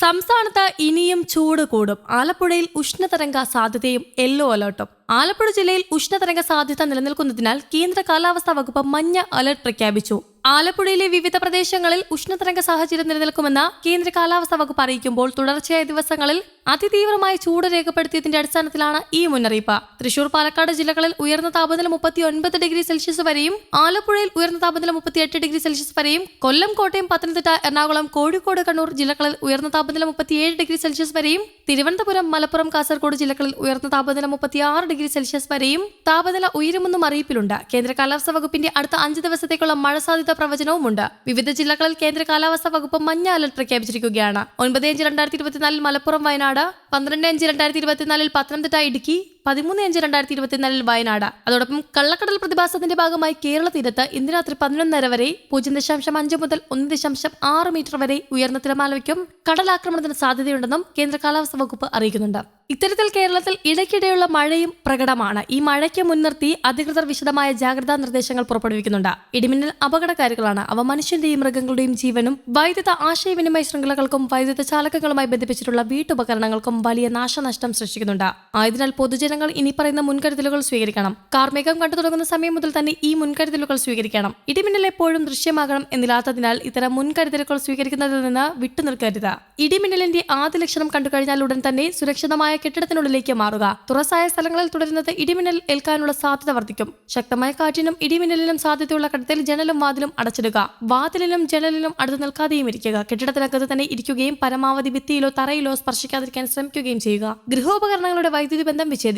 സംസ്ഥാനത്ത് ഇനിയും ചൂട് കൂടും. ആലപ്പുഴയിൽ ഉഷ്ണതരംഗ സാധ്യതയും യെല്ലോ അലർട്ടും. ആലപ്പുഴ ജില്ലയിൽ ഉഷ്ണതരംഗ സാധ്യത നിലനിൽക്കുന്നതിനാൽ കേന്ദ്ര കാലാവസ്ഥാ വകുപ്പ് മഞ്ഞ അലർട്ട് പ്രഖ്യാപിച്ചു. ആലപ്പുഴയിലെ വിവിധ പ്രദേശങ്ങളിൽ ഉഷ്ണതരംഗ സാഹചര്യം നിലനിൽക്കുമെന്ന് കേന്ദ്ര കാലാവസ്ഥാ വകുപ്പ് അറിയിക്കുമ്പോൾ തുടർച്ചയായ ദിവസങ്ങളിൽ അതിതീവ്രമായ ചൂട് രേഖപ്പെടുത്തിയതിന്റെ അടിസ്ഥാനത്തിലാണ് ഈ മുന്നറിയിപ്പ്. തൃശൂർ പാലക്കാട് ജില്ലകളിൽ ഉയർന്ന താപനില മുപ്പത്തി ഒൻപത് ഡിഗ്രി സെൽഷ്യസ് വരെയും ആലപ്പുഴയിൽ ഉയർന്ന താപനില മുപ്പത്തിയെട്ട് ഡിഗ്രി സെൽഷ്യസ് വരെയും കൊല്ലം കോട്ടയം പത്തനംതിട്ട എറണാകുളം കോഴിക്കോട് കണ്ണൂർ ജില്ലകളിൽ ഉയർന്ന താപനില മുപ്പത്തിയേഴ് ഡിഗ്രി സെൽഷ്യസ് വരെയും തിരുവനന്തപുരം മലപ്പുറം കാസർഗോഡ് ജില്ലകളിൽ ഉയർന്ന താപനില മുപ്പത്തിയാറ് ഡിഗ്രി സെൽഷ്യസ് വരെയും താപനില ഉയരുമെന്നും അറിയിപ്പിലുണ്ട്. കേന്ദ്ര കാലാവസ്ഥാ വകുപ്പിന്റെ അടുത്ത അഞ്ച് ദിവസത്തേക്കുള്ള മഴ സാധ്യത പ്രവചനവുമുണ്ട്. വിവിധ ജില്ലകളിൽ കേന്ദ്ര കാലാവസ്ഥാ വകുപ്പ് മഞ്ഞ അലർട്ട് പ്രഖ്യാപിച്ചിരിക്കുകയാണ്. ഒൻപത് അഞ്ച് രണ്ടായിരത്തി ഇരുപത്തിനാലിൽ മലപ്പുറം വയനാട് പന്ത്രണ്ട് അഞ്ച് രണ്ടായിരത്തി ഇരുപത്തിനാലിൽ പത്തനംതിട്ട ഇടുക്കി പതിമൂന്ന് അഞ്ച് രണ്ടായിരത്തി ഇരുപത്തിനാലിൽ വയനാട്. അതോടൊപ്പം കള്ളക്കടൽ പ്രതിഭാസത്തിന്റെ ഭാഗമായി കേരള തീരത്ത് ഇന്ന് രാത്രി പതിനൊന്നര വരെ പൂജ്യം ദശാംശം അഞ്ച് മുതൽ ഒന്ന് ദശാംശം ആറ് മീറ്റർ വരെ ഉയർന്ന തിരമാലയ്ക്കും കടലാക്രമണത്തിന് സാധ്യതയുണ്ടെന്നും കേന്ദ്ര കാലാവസ്ഥാ വകുപ്പ് അറിയിക്കുന്നുണ്ട്. ഇത്തരത്തിൽ കേരളത്തിൽ ഇടയ്ക്കിടെയുള്ള മഴയും പ്രകടമാണ്. ഈ മഴയ്ക്ക് മുൻനിർത്തി അധികൃതർ വിശദമായ ജാഗ്രതാ നിർദ്ദേശങ്ങൾ പുറപ്പെടുവിക്കുന്നുണ്ട്. ഇടിമിന്നൽ അപകടകാരികളാണ്. അവ മനുഷ്യന്റെയും മൃഗങ്ങളുടെയും ജീവനും വൈദ്യുത ആശയവിനിമയ ശൃംഖലകൾക്കും വൈദ്യുത ചാലകങ്ങളുമായി ബന്ധിപ്പിച്ചിട്ടുള്ള വീട്ടുപകരണങ്ങൾക്കും വലിയ നാശനഷ്ടം സൃഷ്ടിക്കുന്നുണ്ട്. ആയതിനാൽ പൊതുജനങ്ങൾ ഇനി പറയുന്ന മുൻകരുതലുകൾ സ്വീകരിക്കണം. കാർമേഘം കണ്ടു തുടങ്ങുന്ന സമയം മുതൽ തന്നെ ഈ മുൻകരുതലുകൾ സ്വീകരിക്കണം. ഇടിമിന്നൽ എപ്പോഴും ദൃശ്യമാകണം എന്നില്ലാത്തതിനാൽ ഇത്തരം മുൻകരുതലുകൾ സ്വീകരിക്കുന്നതിൽ നിന്ന് വിട്ടുനിൽക്കരുത്. ഇടിമിന്നലിന്റെ ആദ്യ ലക്ഷണം കണ്ടു കഴിഞ്ഞാൽ ഉടൻ തന്നെ സുരക്ഷിതമായ കെട്ടിടത്തിനുള്ളിലേക്ക് മാറുക. തുറസായ സ്ഥലങ്ങളിൽ തുടരുന്നത് ഇടിമിന്നൽ ഏൽക്കാനുള്ള സാധ്യത വർദ്ധിക്കും. ശക്തമായ കാറ്റിനും ഇടിമിന്നലിനും സാധ്യതയുള്ള ഘട്ടത്തിൽ ജനലും വാതിലും അടച്ചിടുക. വാതിലിനും ജനലിനും അടുത്ത് നിൽക്കാതെയും ഇരിക്കുക. കെട്ടിടത്തിനകത്ത് തന്നെ ഇരിക്കുകയും പരമാവധി ഭിത്തിയിലോ തറയിലോ സ്പർശിക്കാതിരിക്കാൻ ശ്രമിക്കുകയും ചെയ്യുക. ഗൃഹോപകരണങ്ങളുടെ വൈദ്യുതി ബന്ധം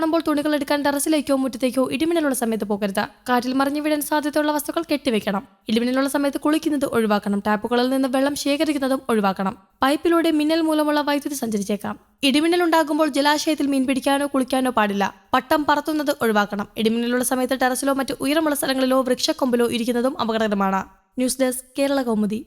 കാണുമ്പോൾ തുണികൾ എടുക്കാൻ ടെറസിലേക്കോ മുറ്റത്തേക്കോ ഇടിമിന്നലുള്ള സമയത്ത് പോകരുത്. കാറ്റിൽ മറിഞ്ഞു വീഴാൻ സാധ്യതയുള്ള വസ്തുക്കൾ കെട്ടിവെക്കണം. ഇടിമിന്നലുള്ള സമയത്ത് കുളിക്കുന്നത് ഒഴിവാക്കണം. ടാപ്പുകളിൽ നിന്ന് വെള്ളം ശേഖരിക്കുന്നതും ഒഴിവാക്കണം. പൈപ്പിലൂടെ മിന്നൽ മൂലമുള്ള വൈദ്യുതി സഞ്ചരിച്ചേക്കാം. ഇടിമിന്നൽ ഉണ്ടാകുമ്പോൾ ജലാശയത്തിൽ മീൻ പിടിക്കാനോ കുളിക്കാനോ പാടില്ല. പട്ടം പറത്തുന്നത് ഒഴിവാക്കണം. ഇടിമിന്നലുള്ള സമയത്ത് ടെറസിലോ മറ്റ് ഉയരമുള്ള സ്ഥലങ്ങളിലോ വൃക്ഷക്കൊമ്പിലോ ഇരിക്കുന്നതും അപകടകരമാണ്. News desk Kerala Kaumudi.